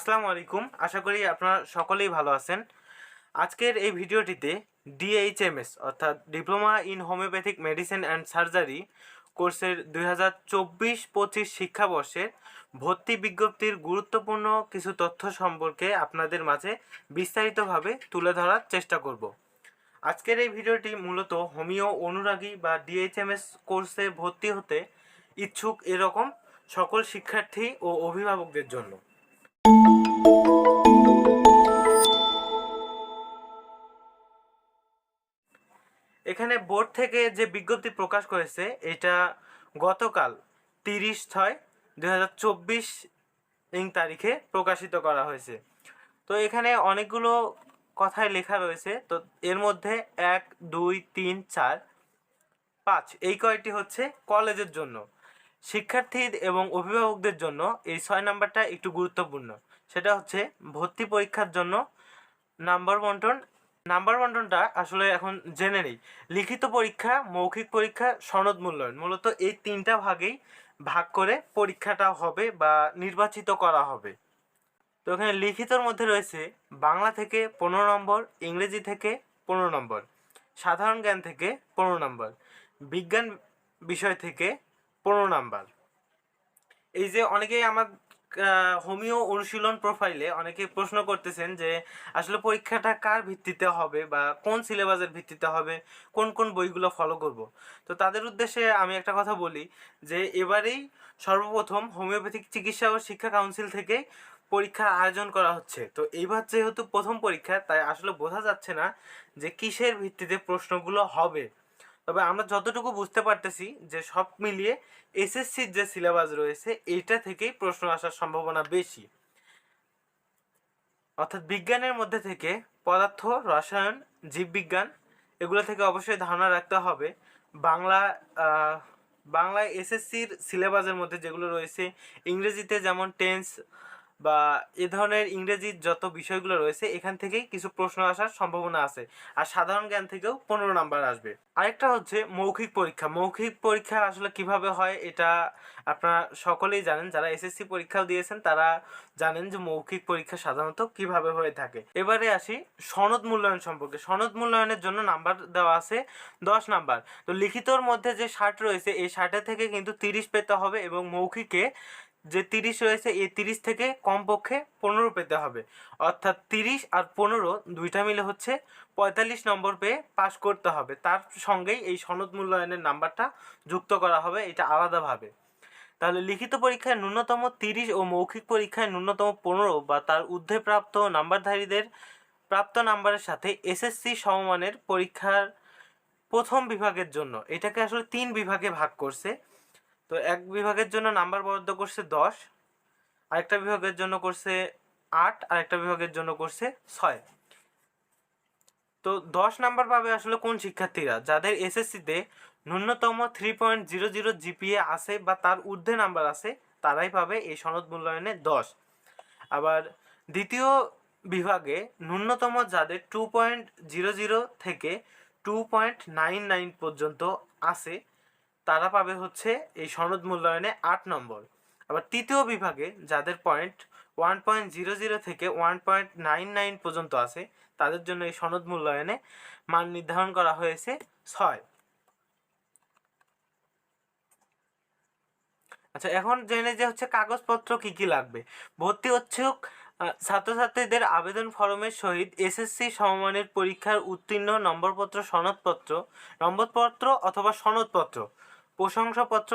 আসসালামু আলাইকুম। আশা করি আপনারা সকলেই ভালো আছেন। আজকের এই ভিডিওটিতে ডিএইচএমএস অর্থাৎ diploma in homeopathic medicine and surgery কোর্সের দুই হাজার চব্বিশ পঁচিশ শিক্ষাবর্ষের ভর্তি বিজ্ঞপ্তির গুরুত্বপূর্ণ কিছু তথ্য সম্পর্কে আপনাদের মাঝে বিস্তারিতভাবে তুলে ধরার চেষ্টা করব। আজকের এই ভিডিওটি মূলত হোমিও অনুরাগী বা ডিএইচএমএস কোর্সে ভর্তি হতে ইচ্ছুক এরকম সকল শিক্ষার্থী ও অভিভাবকদের জন্য। এখানে বোর্ড থেকে যে বিজ্ঞপ্তি প্রকাশ করেছে, এটা গতকাল তিরিশ ছয় দুই হাজার চব্বিশ ইং তারিখে প্রকাশিত করা হয়েছে। তো এখানে অনেকগুলো কথাই লেখা রয়েছে। তো এর মধ্যে এক, দুই, তিন, চার, পাঁচ, এই কয়টি হচ্ছে কলেজের জন্য। শিক্ষার্থী এবং অভিভাবকদের জন্য এই ছয় নাম্বারটা একটু গুরুত্বপূর্ণ। সেটা হচ্ছে ভর্তি পরীক্ষার জন্য নাম্বার বন্টন। নাম্বার বন্টনটা আসলে এখন জেনে নেই। লিখিত পরীক্ষা, মৌখিক পরীক্ষা, সনদ মূল্যায়ন, মূলত এই তিনটা ভাগেই ভাগ করে পরীক্ষাটা হবে বা নির্বাচিত করা হবে। তো এখানে লিখিতর মধ্যে রয়েছে বাংলা থেকে পনেরো নম্বর, ইংরেজি থেকে পনেরো নম্বর, সাধারণ জ্ঞান থেকে পনেরো নম্বর, বিজ্ঞান বিষয় থেকে পনেরো নাম্বার। এই যে অনেকেই আমার হোমিও অনুশীলন প্রোফাইলে অনেকে প্রশ্ন করতেছেন যে, আসলে পরীক্ষাটা কার ভিত্তিতে হবে বা কোন সিলেবাসের ভিত্তিতে হবে, কোন কোন বইগুলো ফলো করব? তো তাদের উদ্দেশ্যে আমি একটা কথা বলি যে, এবারেই সর্বপ্রথম হোমিওপ্যাথিক চিকিৎসা ও শিক্ষা কাউন্সিল থেকে পরীক্ষার আয়োজন করা হচ্ছে। তো এইবার যেহেতু প্রথম পরীক্ষা, তাই আসলে বোঝা যাচ্ছে না যে কিসের ভিত্তিতে প্রশ্নগুলো হবে। তবে আমরা যতটুকু বুঝতে পারতেছি যে সব মিলিয়ে এসএসসির যে সিলেবাস রয়েছে, এইটা থেকেই প্রশ্ন আসার সম্ভাবনা বেশি। অর্থাৎ বিজ্ঞানের মধ্যে থেকে পদার্থ, রসায়ন, জীববিজ্ঞান, এগুলো থেকে অবশ্যই ধারণা রাখতে হবে। বাংলা বাংলায় এসএসসির সিলেবাসের মধ্যে যেগুলো রয়েছে, ইংরেজিতে যেমন টেন্স বা এ ধরনের ইংরেজির যত বিষয়গুলো রয়েছে, এখান থেকেই কিছু প্রশ্ন আসার সম্ভাবনা আছে। আর সাধারণ জ্ঞান থেকেও পনেরো নাম্বার আসবে। আরেকটা হচ্ছে মৌখিক পরীক্ষা। মৌখিক পরীক্ষা আসলে কীভাবে হয়, এটা আপনারা সকলেই জানেন। যারা এসএসসি পরীক্ষাও দিয়েছেন, তারা জানেন যে মৌখিক পরীক্ষা সাধারণত কীভাবে হয়ে থাকে। এবারে আসি সনদ মূল্যায়ন সম্পর্কে। সনদ মূল্যায়নের জন্য নাম্বার দেওয়া আছে দশ নাম্বার। তো লিখিতর মধ্যে যে ষাট রয়েছে, এই ষাটের থেকে কিন্তু তিরিশ পেতে হবে এবং মৌখিকে যে তিরিশ রয়েছে, এই তিরিশ থেকে কমপক্ষে পনেরো পেতে হবে। অর্থাৎ তিরিশ আর পনেরো দুইটা মিলে হচ্ছে পঁয়তাল্লিশ নম্বর পেয়ে পাশ করতে হবে। তার সঙ্গেই এই সনদ মূল্যায়নের নাম্বারটা যুক্ত করা হবে, এটা আলাদাভাবে। তাহলে লিখিত পরীক্ষায় ন্যূনতম তিরিশ ও মৌখিক পরীক্ষায় ন্যূনতম পনেরো বা তার ঊর্ধ্বে প্রাপ্ত নাম্বারধারীদের প্রাপ্ত নাম্বারের সাথে এসএসসি সমমানের পরীক্ষার প্রথম বিভাগের জন্য। এটাকে আসলে তিন বিভাগে ভাগ করছে। তো এক বিভাগের জন্য নাম্বার বরাদ্দ করছে দশ, আরেকটা বিভাগের জন্য করছে আট, আরেকটা বিভাগের জন্য করছে ছয়। তো দশ নাম্বার পাবে আসলে কোন শিক্ষার্থীরা? যাদের এসএসসিতে ন্যূনতম three point zero zero GPA আছে বা তার ঊর্ধ্বে নাম্বার আছে, তারাই পাবে এই সনদ মূল্যায়নে দশ। আবার দ্বিতীয় বিভাগে ন্যূনতম যাদের টু পয়েন্ট জিরো জিরো থেকে টু পয়েন্ট নাইন নাইন পর্যন্ত আছে তারা পাবে হচ্ছে এই সনদ মূল্যায়নে আট নম্বর। আবার তৃতীয় বিভাগে যাদের point one point zero zero থেকে ওয়ান পয়েন্ট নাইন নাইন পর্যন্ত আছে তাদের জন্য এই সনদ মূল্যায়নে মান নির্ধারণ করা হয়েছে ছয়। আচ্ছা এখন জেনে যে হচ্ছে কাগজপত্র কি কি লাগবে? ভর্তি হচ্ছেও আহ, ছাত্রছাত্রীদের আবেদন ফরমের সহিত এসএসসি সমমানের পরীক্ষার উত্তীর্ণ নম্বরপত্র, সনদপত্র, নম্বরপত্র অথবা সনদপত্র, প্রশংসাপত্র,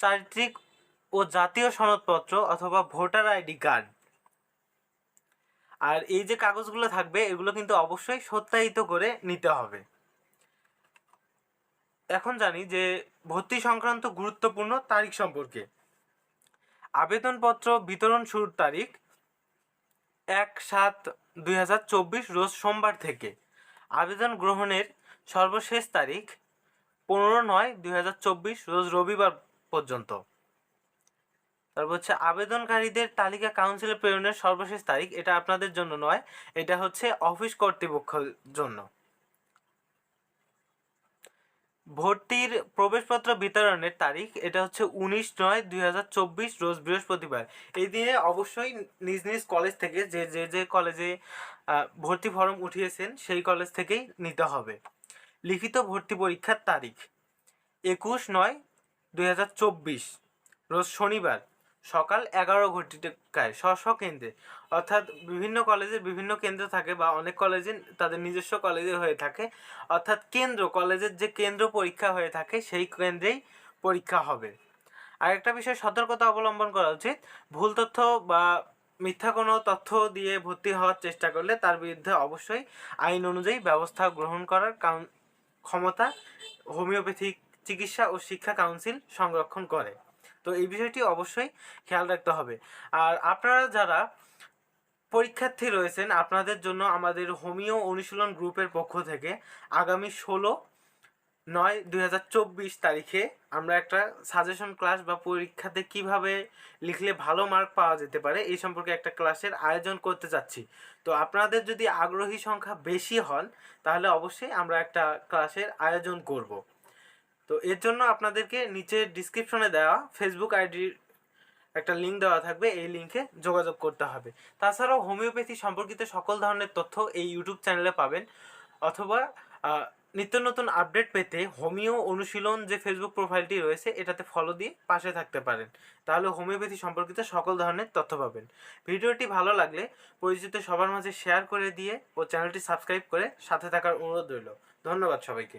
চারিত্রিক ও জাতীয় সনদপত্র অথবা ভোটার আইডি কার্ড। আর এই যে কাগজগুলো থাকবে, এগুলো কিন্তু অবশ্যই সত্যায়িত করে নিতে হবে। এখন জানি যে ভর্তি সংক্রান্ত গুরুত্বপূর্ণ তারিখ সম্পর্কে। আবেদনপত্র বিতরণ শুরুর তারিখ এক সাত দুই রোজ সোমবার থেকে। আবেদন গ্রহণের সর্বশেষ তারিখ পনেরো নয় দুই রোজ রবিবার পর্যন্ত। তারপর হচ্ছে আবেদনকারীদের তালিকা কাউন্সিলে প্রেরণের সর্বশেষ তারিখ, এটা আপনাদের জন্য নয়, এটা হচ্ছে অফিস কর্তৃপক্ষের জন্য। ভর্তির প্রবেশপত্র বিতরণের তারিখ, এটা হচ্ছে উনিশ নয় দুই হাজার চব্বিশ রোজ বৃহস্পতিবার। এই দিনে অবশ্যই নিজ নিজ কলেজ থেকে যে যে যে কলেজে ভর্তি ফর্ম উঠিয়েছেন, সেই কলেজ থেকেই নিতে হবে। লিখিত ভর্তি পরীক্ষার তারিখ, একুশ নয় দুই হাজার চব্বিশ, রোজ শনিবার। সকাল এগারো ঘটিকায় স্ব স্ব কেন্দ্রে। অর্থাৎ বিভিন্ন কলেজের বিভিন্ন কেন্দ্র থাকে বা অনেক কলেজে তাদের নিজস্ব কলেজে হয়ে থাকে। অর্থাৎ কেন্দ্র, কলেজের যে কেন্দ্র পরীক্ষা হয়ে থাকে সেই কেন্দ্রেই পরীক্ষা হবে। আরেকটা বিষয়, সতর্কতা অবলম্বন করা উচিত। ভুল তথ্য বা মিথ্যা কোনো তথ্য দিয়ে ভর্তি হওয়ার চেষ্টা করলে তার বিরুদ্ধে অবশ্যই আইন অনুযায়ী ব্যবস্থা গ্রহণ করার ক্ষমতা, হোমিওপ্যাথিক চিকিৎসা ও শিক্ষা কাউন্সিল সংরক্ষণ করে। তো এই বিষয়টি অবশ্যই খেয়াল রাখতে হবে। আর আপনারা যারা পরীক্ষার্থী রয়েছেন, আপনাদের জন্য আমাদের হোমিও অনুশীলন গ্রুপের পক্ষ থেকে আগামী ষোলো নয় দুই তারিখে আমরা একটা সাজেশন ক্লাস বা পরীক্ষাতে কীভাবে লিখলে ভালো মার্ক পাওয়া যেতে পারে, এই সম্পর্কে একটা ক্লাসের আয়োজন করতে চাচ্ছি। তো আপনাদের যদি আগ্রহী সংখ্যা বেশি হন, তাহলে অবশ্যই আমরা একটা ক্লাসের আয়োজন করব। তো এর জন্য আপনাদেরকে নিচে ডিসক্রিপশনে দেওয়া ফেসবুক আইডির একটা লিঙ্ক দেওয়া থাকবে, এই লিঙ্কে যোগাযোগ করতে হবে। তাছাড়াও হোমিওপ্যাথি সম্পর্কিত সকল ধরনের তথ্য এই ইউটিউব চ্যানেলে পাবেন। অথবা নিত্য নতুন আপডেট পেতে হোমিও অনুশীলন যে ফেসবুক প্রোফাইলটি রয়েছে, এটাতে ফলো দিয়ে পাশে থাকতে পারেন। তাহলে হোমিওপ্যাথি সম্পর্কিত সকল ধরনের তথ্য পাবেন। ভিডিওটি ভালো লাগলে পরিচিত সবার মাঝে শেয়ার করে দিয়ে ও চ্যানেলটি সাবস্ক্রাইব করে সাথে থাকার অনুরোধ রইল। ধন্যবাদ সবাইকে।